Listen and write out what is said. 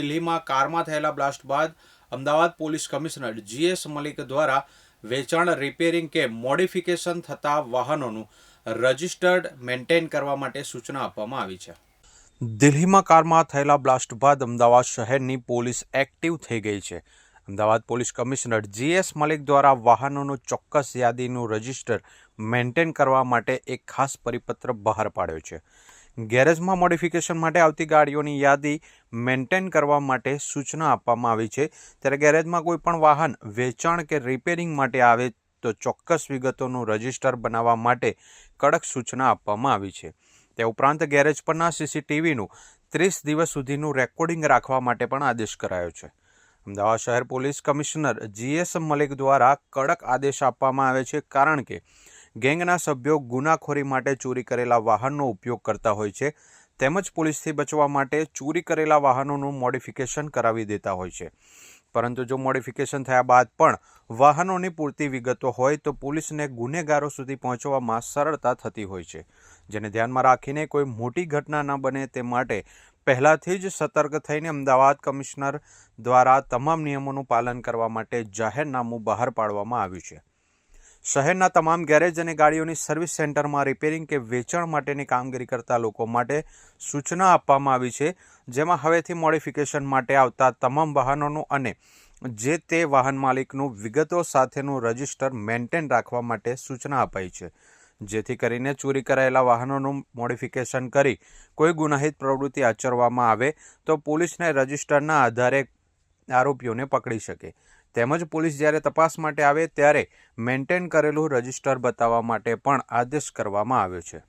દિલ્હીમાં કારમાં થયેલા બ્લાસ્ટ બાદ Ahmedabad police commissioner GS Malik દ્વારા વેચાણ રિપેરિંગ કે મોડિફિકેશન થતા વાહનોનું રજિસ્ટર્ડ મેન્ટેન કરવા માટે સૂચના આપવામાં આવી છે. દિલ્હીમાં કારમાં થયેલા બ્લાસ્ટ બાદ અમદાવાદ શહેરની પોલીસ એક્ટિવ થઈ ગઈ છે. Ahmedabad police commissioner GS Malik દ્વારા વાહનોનું ચોક્કસ યાદીનું રજિસ્ટર મેન્ટેન કરવા માટે એક ખાસ પરિપત્ર બહાર પાડ્યો છે. ગેરેજમાં મોડિફિકેશન માટે આવતી ગાડીઓની યાદી મેન્ટેન કરવા માટે સૂચના આપવામાં આવી છે. ત્યારે ગેરેજમાં કોઈ પણ વાહન વેચાણ કે રિપેરિંગ માટે આવે તો ચોક્કસ વિગતોનું રજિસ્ટર બનાવવા માટે કડક સૂચના આપવામાં આવી છે. તે ઉપરાંત ગેરેજ પરના સીસીટીવીનું ત્રીસ દિવસ સુધીનું રેકોર્ડિંગ રાખવા માટે પણ આદેશ કરાયો છે. અમદાવાદ શહેર પોલીસ કમિશનર જીએસ મલિક દ્વારા કડક આદેશ આપવામાં આવે છે કારણ કે ગેંગના સભ્યો ગુનાખોરી માટે ચોરી કરેલા વાહનનો ઉપયોગ કરતા હોય છે, તેમજ પોલીસથી બચવા માટે ચોરી કરેલા વાહનોનું મોડિફિકેશન કરાવી દેતા હોય છે. પરંતુ જો મોડિફિકેશન થયા બાદ પણ વાહનોની પૂરતી વિગતો હોય તો પોલીસને ગુનેગારો સુધી પહોંચવામાં સરળતા થતી હોય છે. જેને ધ્યાનમાં રાખીને કોઈ મોટી ઘટના ન બને તે માટે પહેલાંથી જ સતર્ક થઈને અમદાવાદ કમિશનર દ્વારા તમામ નિયમોનું પાલન કરવા માટે જાહેરનામું બહાર પાડવામાં આવ્યું છે. શહેરના તમામ ગેરેજ અને ગાડીઓની સર્વિસ સેન્ટરમાં રિપેરિંગ કે વેચાણ માટેની કામગીરી કરતા લોકો માટે સૂચના આપવામાં આવી છે, જેમાં હવેથી મોડિફિકેશન માટે આવતા તમામ વાહનોનું અને જે તે વાહન માલિકનું વિગતો સાથેનું રજિસ્ટર મેન્ટેન રાખવા માટે સૂચના અપાઈ છે. જેથી કરીને ચોરી કરાયેલા વાહનોનું મોડિફિકેશન કરી કોઈ ગુનાહિત પ્રવૃત્તિ આચરવામાં આવે તો પોલીસને રજિસ્ટરના આધારે આરોપીઓને પકડી શકે. તેમજ પોલીસ જ્યારે તપાસ માટે આવે ત્યારે મેન્ટેન કરેલું રજિસ્ટર બતાવવા માટે પણ આદેશ કરવામાં આવ્યો છે.